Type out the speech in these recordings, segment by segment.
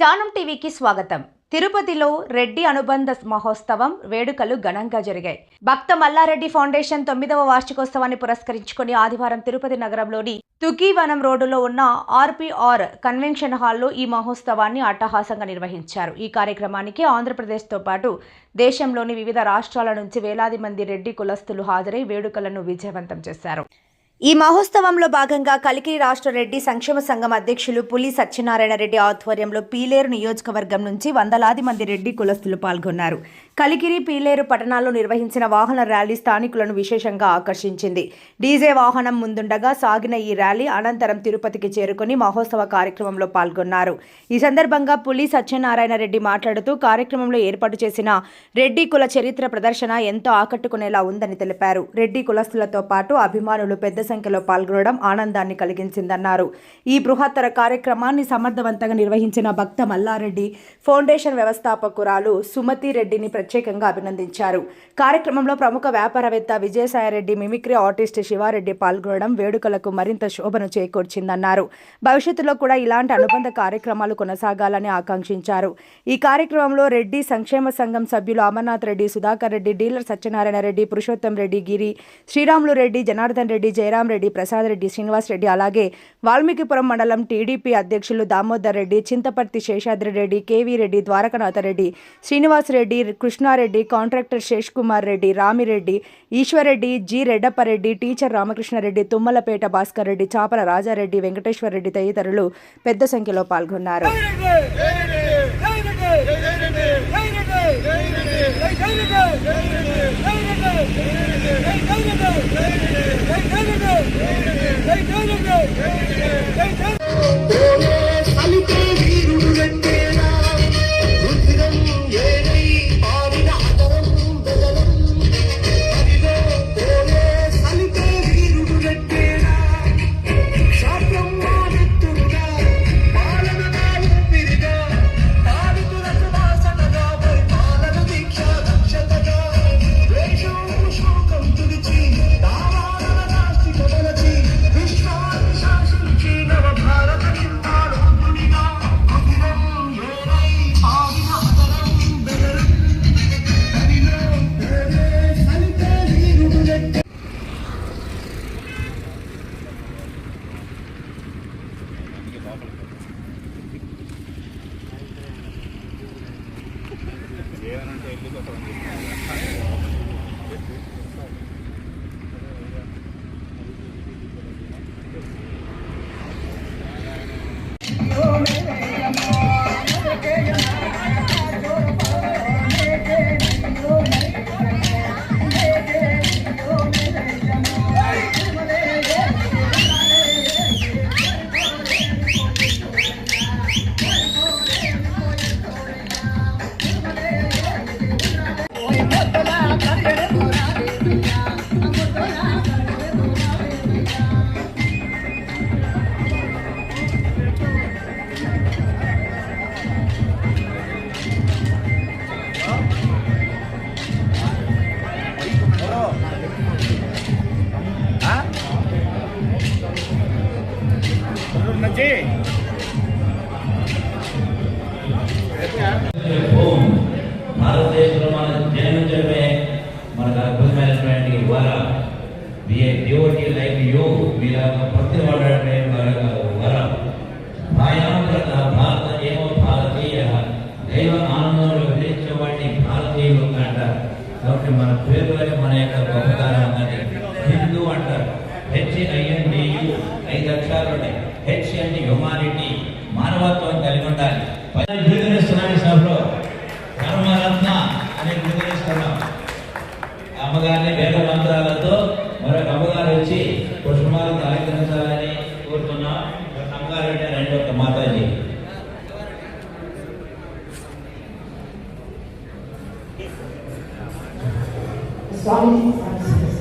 జానం టీవీకి స్వాగతం. తిరుపతిలో రెడ్డి అనుబంధ మహోత్సవం వేడుకలు ఘనంగా జరిగాయి. భక్త మల్లారెడ్డి ఫౌండేషన్ తొమ్మిదవ వార్షికోత్సవాన్ని పురస్కరించుకుని ఆదివారం తిరుపతి నగరంలోని తుకీవనం రోడ్డులో ఉన్న ఆర్పీఆర్ కన్వెన్షన్ హాల్లో ఈ మహోత్సవాన్ని అట్టహాసంగా నిర్వహించారు. ఈ కార్యక్రమానికి ఆంధ్రప్రదేశ్తో పాటు దేశంలోని వివిధ రాష్ట్రాల నుంచి వేలాది మంది రెడ్డి కులస్తులు హాజరై వేడుకలను విజయవంతం చేశారు. ఈ మహోత్సవంలో భాగంగా కలికిరి రాష్ట్ర రెడ్డి సంక్షేమ సంఘం అధ్యక్షులు పులి సత్యనారాయణ రెడ్డి ఆధ్వర్యంలో పీలేరు నియోజకవర్గం నుంచి వందలాది మంది రెడ్డి కులస్తులు పాల్గొన్నారు. కలికిరి పీలేరు పట్టణాల్లో నిర్వహించిన వాహన ర్యాలీ స్థానికులను విశేషంగా ఆకర్షించింది. డీజే వాహనం ముందుండగా సాగిన ఈ ర్యాలీ అనంతరం తిరుపతికి చేరుకుని మహోత్సవ కార్యక్రమంలో పాల్గొన్నారు. ఈ సందర్భంగా పులి సత్యనారాయణ రెడ్డి మాట్లాడుతూ కార్యక్రమంలో ఏర్పాటు చేసిన రెడ్డి కుల చరిత్ర ప్రదర్శన ఎంతో ఆకట్టుకునేలా ఉందని తెలిపారు. రెడ్డి కులస్తులతో పాటు అభిమానులు పెద్ద సంఖ్యలో పాల్గొనడం ఆనందాన్ని కలిగించిందన్నారు. ఈ బృహత్తర కార్యక్రమాన్ని సమర్థవంతంగా నిర్వహించిన భక్త మల్లారెడ్డి ఫౌండేషన్ వ్యవస్థాపకురాలు సుమతి రెడ్డిని ప్రత్యేకంగా అభినందించారు. కార్యక్రమంలో ప్రముఖ వ్యాపారవేత్త విజయసాయిరెడ్డి మిమిక్రీ ఆర్టిస్ట్ శివారెడ్డి పాల్గొనడం వేడుకలకు మరింత శోభను చేకూర్చిందన్నారు. భవిష్యత్తులో కూడా ఇలాంటి అనుబంధ కార్యక్రమాలు కొనసాగాలని ఆకాంక్షించారు. ఈ కార్యక్రమంలో రెడ్డి సంక్షేమ సంఘం సభ్యులు అమర్నాథ్ రెడ్డి సుధాకర్ రెడ్డి డీలర్ సత్యనారాయణ రెడ్డి పురుషోత్తం రెడ్డి గిరి శ్రీరాములు రెడ్డి జనార్దన్ రెడ్డి జయరాం రెడ్డి ప్రసాద్ రెడ్డి శ్రీనివాస్ రెడ్డి అలాగే వాల్మీకిపురం మండలం టీడీపీ అధ్యక్షులు Damodar Reddy Chintaparthi Seshadri Reddy KV Reddy Dwarakanatha Reddy Srinivas Reddy Krishnareddy contractor Sesh Kumar Reddy Ramireddy Eswarreddy G Reddappareddy teacher Ramakrishnareddy Tummalapeta Bhaskar Reddy Chapala Rajareddy Venkateswara Reddy తదితరులు పెద్ద సంఖ్యలో పాల్గొన్నారు పోలే భారతదేశంలో మనం జన్మించడమే మనకు అద్భుతమైనటువంటి వర బిఏ లైక్ యూ మీలాగా భక్తి పడడమే మరొక వరం. భయాంకర భారత ఏమో భారతీయ దైవ ఆనందంలో విధించబడి భారతీయులు అంటారు. కాబట్టి మన పేరులోనే మన యొక్క గొప్పతనం ఉన్నది హిందూ అంటారు. హెచ్ఐఎన్డియు ఐదు అక్షరాలు ఉన్నాయి. హెచ్ అంటే హ్యుమానిటీ మానవత్వం కలిగి ఉండాలి. పది బిడుదలిస్తున్నాం సభలో అని నిర్ణయిస్తున్నాం అమ్మగారిని వేద మంత్రాలతో మరొక అమ్మగారు వచ్చి పుష్పమాలను అలంకరించాలని కోరుతున్నాం. అమ్మగారు అంటే రెండు ఒక మాతాజీ. స్వామి.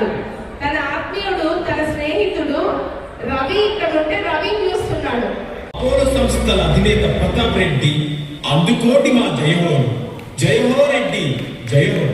కాదు తన ఆత్మీయుడు తన స్నేహితుడు రవి ఇక్కడ ఉంటే రవి చూస్తున్నాడు. అపోలో సంస్థల అధినేత ప్రతాప్ రెడ్డి అందుకోటి మా జయహో జయహో రెడ్డి జయహో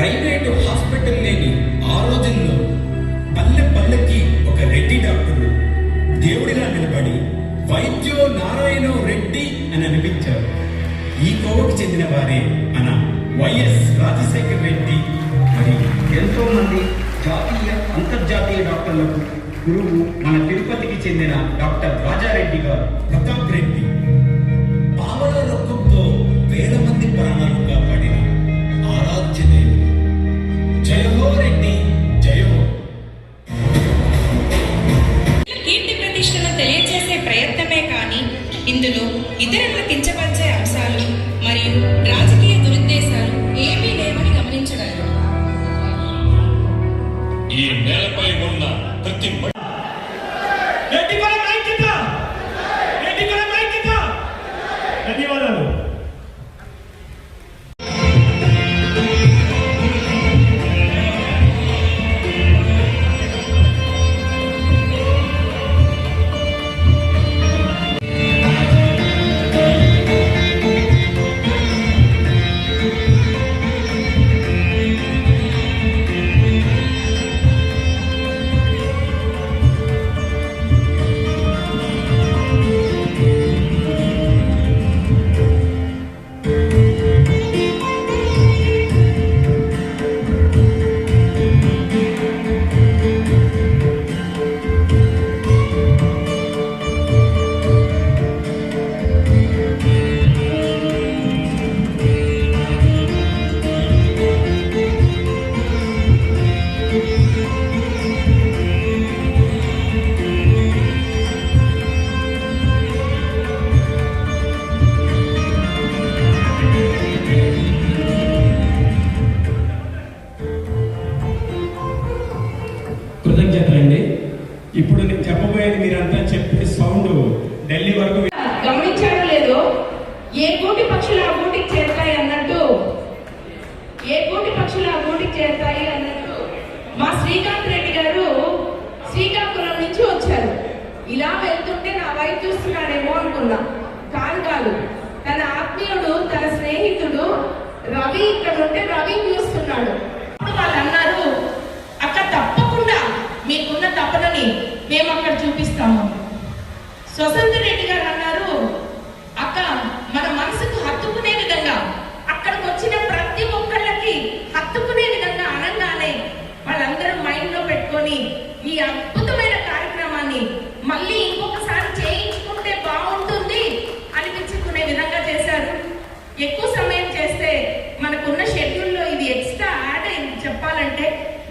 ప్రైవేటు హాస్పిటల్ లేని ఆ రోజుల్లో పల్లె పల్లెకి ఒక రెడ్డి డాక్టరు దేవుడిగా నిలబడి వైద్యో నారాయణో రెడ్డి అని అనిపించారు. ఈ కోవకు చెందిన వారే మన వైఎస్ రాజశేఖర రెడ్డి. మరి ఎంతో మంది జాతీయ అంతర్జాతీయ డాక్టర్లకు గురువు మన తిరుపతికి చెందిన డాక్టర్ రాజారెడ్డి గారు ప్రతాప్ రెడ్డి. రెడ్డి జయ కీర్తి ప్రతిష్టను తెలియజేసే ప్రయత్నమే కానీ ఇందులో ఇతరులను కించపరిచే అంశాలు మరియు రాజకీయ దురుద్దేశాలు ఏమీ లేవని గమనించగలరు. ఈ నేలపై ఉన్న ప్రతి శ్రీకాంత్ రెడ్డి గారు శ్రీకాకుళం నుంచి వచ్చారు. ఇలా వెళ్తుంటే నా వైపు చూస్తున్నాడేమో అనుకున్నా. కాదు కాదు తన ఆత్మీయుడు తన స్నేహితుడు రవి ఇక్కడ ఉంటే రవి చూస్తున్నాడు. వాళ్ళు అన్నారు అక్క తప్పకుండా మీకున్న తపనని మేము అక్కడ చూపిస్తాము. స్వతంత్ర రెడ్డి గారు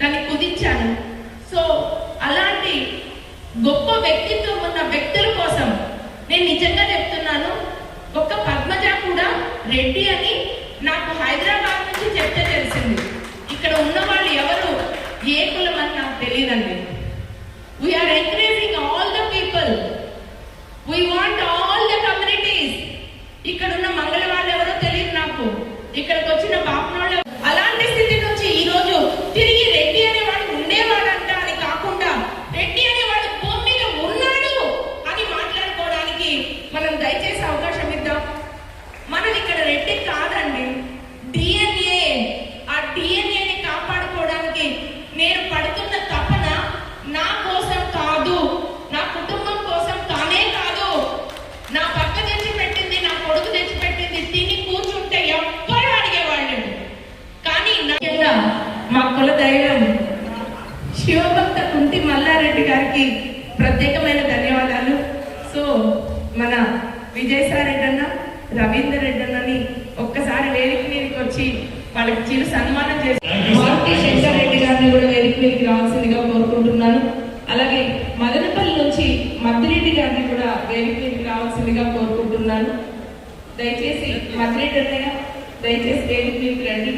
దాన్ని కుదించాను. సో అలాంటి గొప్ప వ్యక్తిత్వం ఉన్న వ్యక్తుల కోసం నేను నిజంగా చెప్తున్నాను. ఒక్క పద్మజ కూడా రెడ్డి అని నాకు హైదరాబాద్ నుంచి చెప్తే తెలిసింది. ఇక్కడ ఉన్న వాళ్ళు ఎవరు? ఏ కులం అని నాకు తెలియదండి. We're encouraging all the people we want all the communities ఇక్కడ ఉన్న మంగళ వాళ్ళు ఎవరో తెలియదు నాకు ఇక్కడికి వచ్చిన బాపనోళ్ళు అలాంటి స్థితి నుంచి ఈ రోజు తిరిగి రెడ్డి అనేవాడు ఉండేవాడంట అని కాకుండా రెడ్డి అనేవాడు భూమి మీద ఉన్నాడు అని మాట్లాడుకోవడానికి మనం దయచేసి అవకాశం ఇద్దాం మనం ఇక్కడ రెడ్డి కాదండి డిఎన్ఏ ఆ డిఎన్ఏని కాపాడుకోవడానికి నేను పడుతున్న తపన నా కోసం కాదు నా కుటుంబం కోసం కానే కాదు నా పక్క తెచ్చి పెట్టింది నా కొడుకు తెచ్చి పెట్టింది తిని కూర్చుంటే ఎవ్వరు అడిగేవాళ్ళు కానీ ముఖ్యంగా మా కుల దైవం శివభక్త కుంటి మల్లారెడ్డి గారికి ప్రత్యేకమైన ధన్యవాదాలు సో మన విజయసాయిరెడ్డి అన్న రవీందర్ రెడ్డి అన్నని ఒక్కసారి వేదిక మీదకి వచ్చి వాళ్ళకి చిరు సన్మానం చేసి మారుతి శంకర్ రెడ్డి గారిని కూడా వేదిక మీదకి రావాల్సిందిగా కోరుకుంటున్నాను. అలాగే మదనపల్లి నుంచి మద్దిరెడ్డి గారిని కూడా వేదిక మీదకి రావాల్సిందిగా కోరుకుంటున్నాను. దయచేసి మద్దిరెడ్డి అన్నయ్య దయచేసి వేదిక మీదకి రండి.